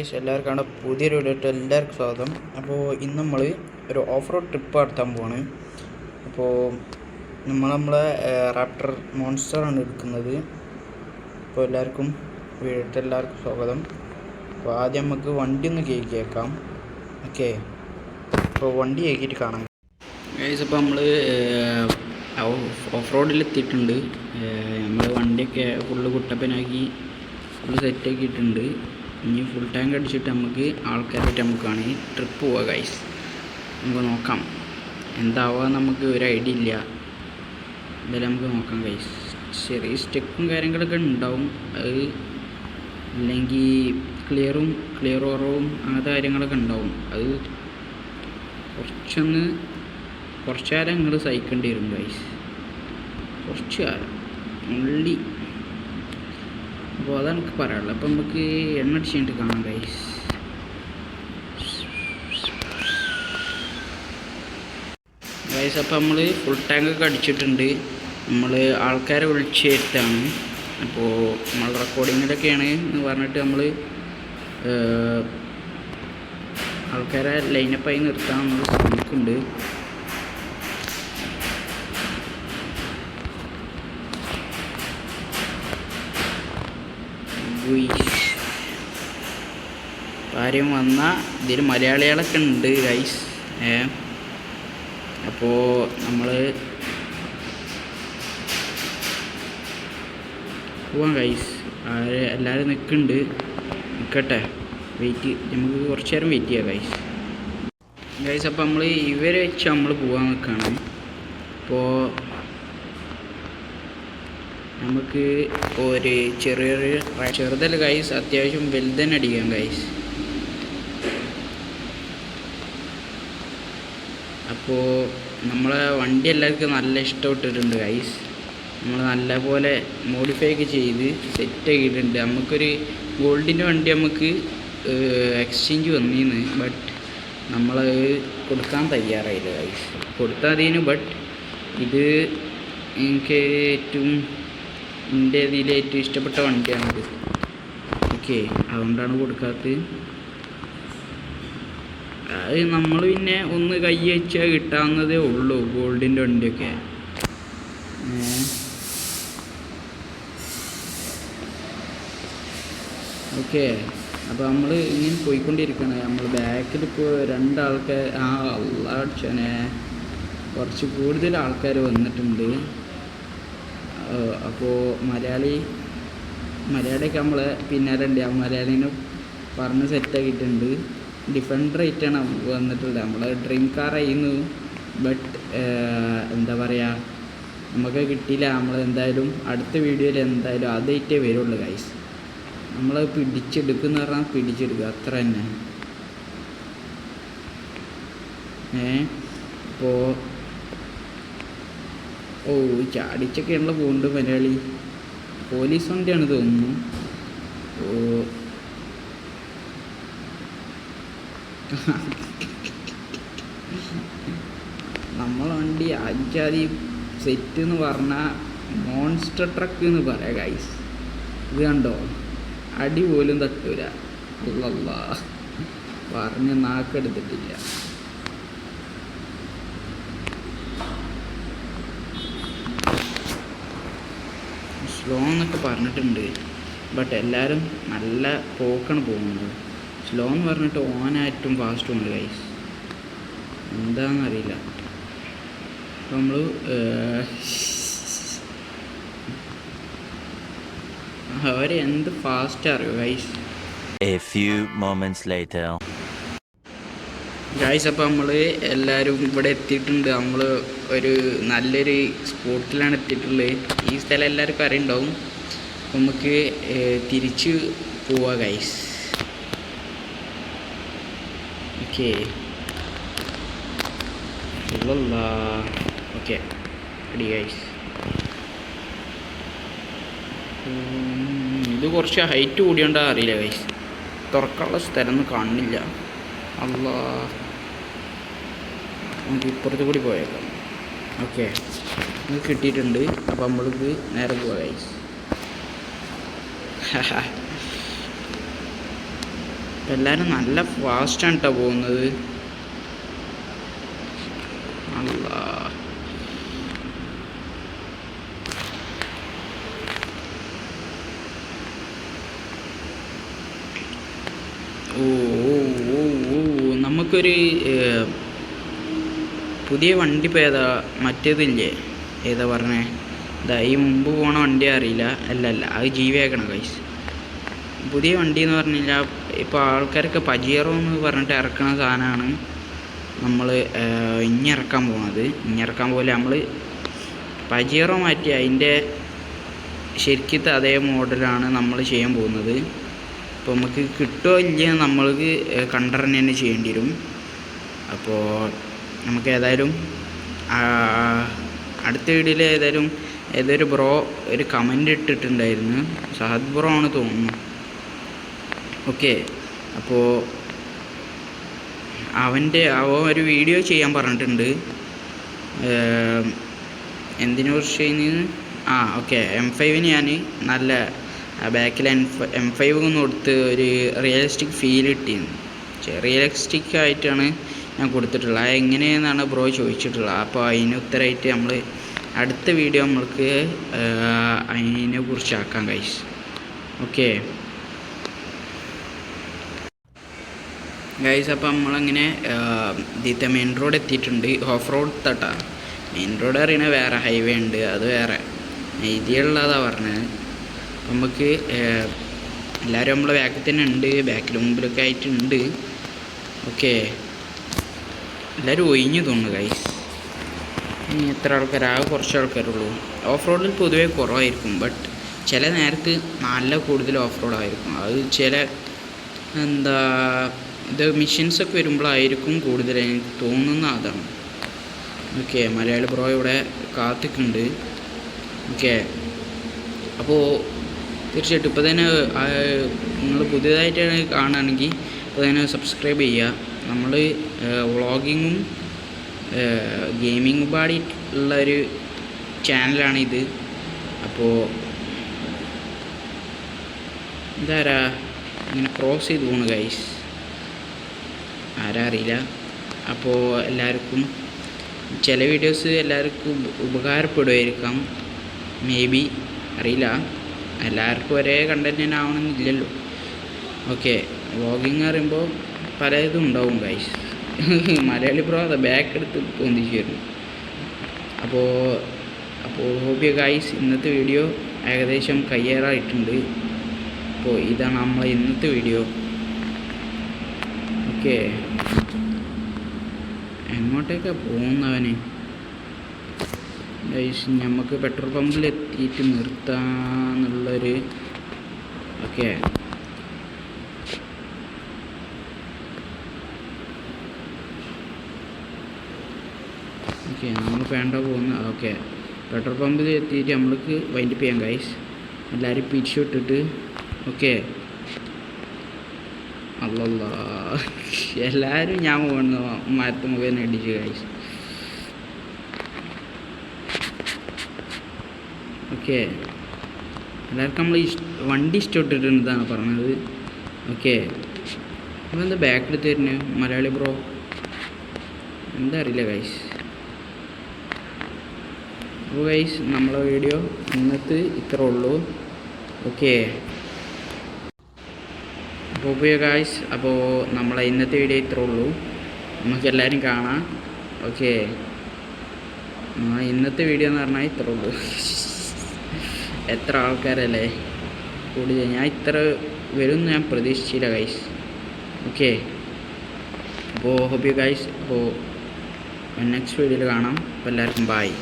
Guys എല്ലാവർക്കും അവിടെ പുതിയൊരു വീഡിയോ എല്ലാവർക്കും സ്വാഗതം. അപ്പോൾ ഇന്ന് നമ്മൾ ഒരു ഓഫ് റോഡ് ട്രിപ്പ് നടത്താൻ പോവാണ്. അപ്പോൾ നമ്മൾ നമ്മളെ റാപ്റ്റർ മോൺസ്റ്ററാണ് എടുക്കുന്നത്. അപ്പോൾ എല്ലാവർക്കും വീട്ടിൽ എല്ലാവർക്കും സ്വാഗതം. അപ്പോൾ ആദ്യം നമുക്ക് വണ്ടി ഒന്ന് കേൾക്കാം. ഓക്കെ. അപ്പോൾ വണ്ടി കേൾക്കിയിട്ട് കാണാം. ഗൈസ് അപ്പോൾ നമ്മൾ ഓഫ് റോഡിൽ എത്തിയിട്ടുണ്ട്. നമ്മൾ വണ്ടിയൊക്കെ ഫുള്ള് കുട്ടപ്പനാക്കി ഫുള്ള് സെറ്റാക്കിയിട്ടുണ്ട്. ഇനി ഫുൾ ടാങ്ക് അടിച്ചിട്ട് നമുക്ക് ആൾക്കാരായിട്ട് നമുക്കാണ് ട്രിപ്പ് പോവുക ഗൈസ് നമുക്ക് നോക്കാം. എന്താവുക നമുക്ക് ഒരു ഐഡിയ ഇല്ല. എന്തായാലും നമുക്ക് നോക്കാം ഗൈസ് ചെറിയ സ്റ്റെക്കും കാര്യങ്ങളൊക്കെ ഉണ്ടാവും. അത് അല്ലെങ്കിൽ ക്ലിയറും ക്ലിയർ ഓറവും അങ്ങനത്തെ കാര്യങ്ങളൊക്കെ ഉണ്ടാവും. അത് കുറച്ചൊന്ന് കുറച്ച് കാലം നിങ്ങൾ സഹിക്കേണ്ടി വരും ഗൈസ് കുറച്ച് കാലം ഉള്ളി അപ്പോൾ അതാണ് നമുക്ക് പറയാനുള്ളത്. അപ്പോൾ നമുക്ക് എണ്ണ അടിച്ചിട്ട് കാണാം ഗൈസ് ഗൈസ് അപ്പോൾ നമ്മൾ ഫുൾ ടാങ്കൊക്കെ അടിച്ചിട്ടുണ്ട്. നമ്മൾ ആൾക്കാരെ വിളിച്ച് വരുത്താണ്. അപ്പോൾ നമ്മൾ റെക്കോർഡിങ്ങിലൊക്കെയാണ് എന്ന് പറഞ്ഞിട്ട് നമ്മൾ ആൾക്കാരെ ലൈനപ്പായി നിർത്താൻ നമ്മൾ ശ്രമിക്കുന്നുണ്ട്. കാര്യം വന്നാൽ ഇതിൽ മലയാളികളൊക്കെ ഉണ്ട് ഗൈസ് ഏ? അപ്പോൾ നമ്മൾ പോവാം ഗൈസ് എല്ലാവരും നിൽക്കുന്നുണ്ട് നിൽക്കട്ടെ വെയിറ്റ് നമുക്ക് കുറച്ച് നേരം വെയിറ്റ് ചെയ്യാം ഗൈസ് ഗൈസ് അപ്പോൾ നമ്മൾ ഇവരെ വെച്ച് നമ്മൾ പോകാൻ നിൽക്കുകയാണ് അപ്പോൾ നമുക്ക് ഒരു ചെറിയൊരു ചെറുതല്ല ഗൈസ് അത്യാവശ്യം വലുതന്നെ അടിക്കാം ഗൈസ് അപ്പോൾ നമ്മളെ വണ്ടി എല്ലാവർക്കും നല്ല ഇഷ്ടപ്പെട്ടിട്ടുണ്ട് ഗൈസ് നമ്മൾ നല്ലപോലെ മോഡിഫൈ ഒക്കെ ചെയ്ത് സെറ്റ് ആക്കിയിട്ടുണ്ട്. നമുക്കൊരു ഗോൾഡിന്റെ വണ്ടി നമുക്ക് എക്സ്ചേഞ്ച് വന്നിരുന്നു ബട്ട് നമ്മൾ കൊടുക്കാൻ തയ്യാറായില്ല ഗൈസ് കൊടുത്താൽ അതിന് ബട്ട് ഇത് എനിക്ക് ഏറ്റവും എന്റെ ഇതിൽ ഏറ്റവും ഇഷ്ടപ്പെട്ട വണ്ടിയാണിത്. ഓക്കെ അതുകൊണ്ടാണ് കൊടുക്കാത്തത്. അത് നമ്മൾ പിന്നെ ഒന്ന് കൈ വെച്ചാൽ കിട്ടാവുന്നതേ ഉള്ളൂ ഗോൾഡിന്റെ വണ്ടിയൊക്കെ. ഓക്കെ. അപ്പോൾ നമ്മൾ ഇങ്ങനെ പോയിക്കൊണ്ടിരിക്കണം. നമ്മൾ ബാക്കിൽ ഇപ്പോൾ രണ്ടാൾക്കാർ ആ അള്ളാടിച്ചനെ കുറച്ച് കൂടുതൽ ആൾക്കാർ വന്നിട്ടുണ്ട്. അപ്പോൾ മലയാളി മലയാളിയൊക്കെ നമ്മളെ പിന്നാലെ ഉണ്ട്. ആ മലയാളീനെ പറഞ്ഞ് സെറ്റാക്കിയിട്ടുണ്ട് ഡിഫൻഡർ ആയിട്ടാണ് വന്നിട്ടുള്ളത്. നമ്മൾ ഡ്രീം കാർ ആയിരുന്നു. ബട്ട് എന്താ പറയുക നമുക്ക് കിട്ടിയില്ല. നമ്മൾ എന്തായാലും അടുത്ത വീഡിയോയിൽ എന്തായാലും അതായിട്ടേ വരുള്ളൂ ഗൈസ് നമ്മൾ പിടിച്ചെടുക്കുന്ന പറഞ്ഞാൽ പിടിച്ചെടുക്കുക. അത്ര തന്നെ. ഏ അപ്പോൾ ഓ ചാടിച്ചൊക്കെയാണല്ലോ പോകുന്നുണ്ട് മലയാളി. പോലീസ് വണ്ടിയാണ് തോന്നുന്നു. ഓ നമ്മളെ വണ്ടി അഞ്ചാതി സെറ്റ് എന്ന് പറഞ്ഞാൽ മോൺസ്റ്റർ ട്രക്ക് എന്ന് പറയാം ഗൈസ് ഇത് കണ്ടോ? അടി പോലും തട്ടൂല. അല്ലല്ല പറഞ്ഞ് നാക്കെടുത്തിട്ടില്ല സ്ലോ എന്നൊക്കെ പറഞ്ഞിട്ടുണ്ട്. ബട്ട് എല്ലാവരും നല്ല പോക്കാണ് പോകുന്നത്. സ്ലോ എന്ന് പറഞ്ഞിട്ട് ഓനായിട്ടും ഫാസ്റ്റും ഉണ്ട് ഗൈസ് എന്താണെന്നറിയില്ല നമ്മൾ അവർ എന്ത് ഫാസ്റ്റ് അറിയോ guys A few moments later. Guys അപ്പോൾ നമ്മൾ എല്ലാവരും ഇവിടെ എത്തിയിട്ടുണ്ട്. നമ്മൾ ഒരു നല്ലൊരു സ്പോട്ടിലാണ് എത്തിയിട്ടുള്ളത്. ഈ സ്ഥലം എല്ലാവർക്കും അറിയുണ്ടാവും. നമുക്ക് തിരിച്ച് പോവാം ഗൈസ് ഓക്കെ. ഓക്കെ. ഗൈസ് ഇത് കുറച്ച് ഹൈറ്റ് കൂടിയോണ്ടാ അറിയില്ല ഗൈസ് തുറക്കാനുള്ള സ്ഥലമൊന്നും കാണുന്നില്ല അല്ല നമുക്ക് ഇപ്പുറത്ത് കൂടി പോയേക്കാം. ഓക്കെ. ഇത് കിട്ടിയിട്ടുണ്ട്. അപ്പോൾ നമ്മൾക്ക് നേരെ പോവാം ഗൈസ് എല്ലാവരും നല്ല ഫാസ്റ്റാണ് കേട്ടോ പോകുന്നത്. അല്ലാ നമുക്കൊരു പുതിയ വണ്ടി ഇപ്പോൾ ഏതാ മറ്റേതില്ലേ? ഏതാ പറഞ്ഞേ? ഇതാ ഈ മുമ്പ് പോണ വണ്ടി അറിയില്ല. അല്ല അല്ല അത് ജീവയാക്കണം കൈസ് പുതിയ വണ്ടി എന്ന് പറഞ്ഞു കഴിഞ്ഞാൽ ഇപ്പോൾ ആൾക്കാരൊക്കെ പജിയറോ എന്ന് പറഞ്ഞിട്ട് ഇറക്കുന്ന സാധനമാണ് നമ്മൾ ഇനി ഇറക്കാൻ പോകുന്നത് ഇനി ഇറക്കാൻ പോലെ നമ്മൾ പജിയറോ മാറ്റി അതിന്റെ ശരിക്കത്തെ അതേ മോഡലാണ് നമ്മൾ ചെയ്യാൻ പോകുന്നത്. അപ്പോൾ നമുക്ക് കിട്ടുമോ ഇല്ല നമ്മൾക്ക് കണ്ടറിഞ്ഞ് തന്നെ ചെയ്യേണ്ടി വരും. അപ്പോൾ നമുക്ക് ഏതായാലും അടുത്ത വീഡിയോയിൽ ഏതായാലും ഏതൊരു ബ്രോ ഒരു കമന്റ് ഇട്ടിട്ടുണ്ടായിരുന്നു. സഹദ് ബ്രോ ആണ് തോന്നുന്നു. ഓക്കെ. അപ്പോൾ അവന്റെ അവ ഒരു വീഡിയോ ചെയ്യാൻ പറഞ്ഞിട്ടുണ്ട്. എന്തിനു കുറിച്ച് ആ ഓക്കെ. എം ഫൈവിന് ഞാൻ നല്ല ബാക്കിൽ എം എം ഫൈവ് ഒന്ന് കൊടുത്ത് ഒരു റിയലിസ്റ്റിക് ഫീൽ കിട്ടിയിരുന്നു. റിയലിസ്റ്റിക് ആയിട്ടാണ് ഞാൻ കൊടുത്തിട്ടുള്ളത്. അത് എങ്ങനെയെന്നാണ് ബ്രോ ചോദിച്ചിട്ടുള്ളത്? അപ്പോൾ അതിന് ഉത്തരമായിട്ട് നമ്മൾ അടുത്ത വീഡിയോ നമ്മൾക്ക് അതിനെ കുറിച്ചാക്കാം കൈസ് ഓക്കെ. ഗൈസ് അപ്പം നമ്മളങ്ങനെ ഇതിത്തെ മെയിൻ റോഡ് എത്തിയിട്ടുണ്ട്. ഓഫ് റോഡ് തട്ടാ മെയിൻ റോഡ് അറിയണ വേറെ ഹൈവേ ഉണ്ട്. അത് വേറെ. ഇതിയുള്ളതാ പറഞ്ഞത് അപ്പം നമുക്ക് എല്ലാവരും നമ്മളെ ബാക്കിൽ തന്നെ ഉണ്ട്. ബാക്കിൽ മുമ്പിലൊക്കെ ആയിട്ടുണ്ട്. ഓക്കെ എല്ലാവരും ഒഴിഞ്ഞു തോന്നുന്നു ഗൈസ് ഇനി എത്ര ആൾക്കാർ ആകെ കുറച്ച് ആൾക്കാരുള്ളൂ. ഓഫ് റോഡിൽ പൊതുവേ കുറവായിരിക്കും. ബട്ട് ചില നേരത്ത് നല്ല കൂടുതൽ ഓഫ് റോഡായിരിക്കും അത് ചില എന്താ ഇത് മിഷൻസൊക്കെ വരുമ്പോഴായിരിക്കും കൂടുതൽ എനിക്ക് തോന്നുന്ന അതാണ്. ഓക്കെ മലയാളി ബ്രോ ഇവിടെ കാത്തിക്കുണ്ട് ഓക്കെ അപ്പോൾ തീർച്ചയായിട്ടും ഇപ്പോൾ തന്നെ നിങ്ങൾ പുതിയതായിട്ടാണ് കാണുകയാണെങ്കിൽ ഇപ്പോൾ തന്നെ സബ്സ്ക്രൈബ് ചെയ്യുക. നമ്മൾ വ്ളോഗിങ്ങും ഗെയിമിംഗ് പാടി ഉള്ള ഒരു ചാനലാണിത് അപ്പോൾ ഇതാരാ? ഇങ്ങനെ ക്രോസ് ചെയ്ത് പോണു ഗൈസ് ആരാ അറിയില്ല അപ്പോൾ എല്ലാവർക്കും ചില വീഡിയോസ് എല്ലാവർക്കും ഉപ- ഉപകാരപ്പെടുമായിരിക്കാം. മേ ബി അറിയില്ല. എല്ലാവർക്കും ഒരേ കണ്ടന്റ് തന്നെ ആവണമെന്നില്ലല്ലോ ഓക്കെ വ്ളോഗിങ് പറയുമ്പോൾ പല ഇതും ഉണ്ടാവും ഗൈസ് മലയാളി പ്രോ അത് ബാക്ക് എടുത്ത് പൊന്തിച്ച് വരുന്നു അപ്പോൾ അപ്പോൾ ഹോബിയ ഗൈസ് ഇന്നത്തെ വീഡിയോ ഏകദേശം കയ്യേറായിട്ടുണ്ട്. അപ്പോൾ ഇതാണ് നമ്മളെ ഇന്നത്തെ വീഡിയോ ഓക്കെ എങ്ങോട്ടേക്കാ പോകുന്നവന്? നമുക്ക് പെട്രോൾ പമ്പിൽ എത്തിയിട്ട് നിർത്താന്നുള്ളൊരു ഓക്കെ ഓക്കെ നമ്മൾ വേണ്ട പോകുന്ന ഓക്കെ. പെട്രോൾ പമ്പിൽ എത്തിയിട്ട് നമ്മൾക്ക് വൈൻഡപ്പ് ചെയ്യാം ഗൈസ്. എല്ലാവരും പിരിച്ചു വിട്ടിട്ട്. ഓക്കെ. അല്ലല്ല. എല്ലാവരും ഞാൻ പോകുന്ന മരത്ത് മുഖേന ഇടിച്ച് കഴിച്ചു. ഓക്കെ. എല്ലാവർക്കും നമ്മൾ വണ്ടി ഇഷ്ടപ്പെട്ടിട്ടുണ്ടെന്നാണ് പറഞ്ഞത്. ഓക്കെ. നമ്മളെന്താ ബാക്കിൽ തരുന്നത് മലയാളി ബ്രോ. എന്താ അറിയില്ല ഗൈസ് അപ്പോൾ ഗൈസ് നമ്മളെ വീഡിയോ ഇന്നത്തെ ഇത്ര ഉള്ളൂ. ഓക്കെ. അപ്പോൾ ഗായ്സ് അപ്പോൾ നമ്മളെ ഇന്നത്തെ വീഡിയോ ഇത്രേ ഉള്ളൂ. നമുക്ക് എല്ലാവരും കാണാം. ഓക്കെ ഇന്നത്തെ വീഡിയോ എന്ന് പറഞ്ഞാൽ ഇത്ര ഉള്ളൂ. എത്ര ആൾക്കാരല്ലേ? കൂടുതൽ ഞാൻ ഇത്ര വരും ഞാൻ പ്രതീക്ഷിച്ചില്ല ഗൈസ് ഓക്കെ അപ്പോൾ ഹോബി ഗൈസ് അപ്പോൾ നെക്സ്റ്റ് വീഡിയോയിൽ കാണാം. അപ്പോൾ എല്ലാവർക്കും ബായ്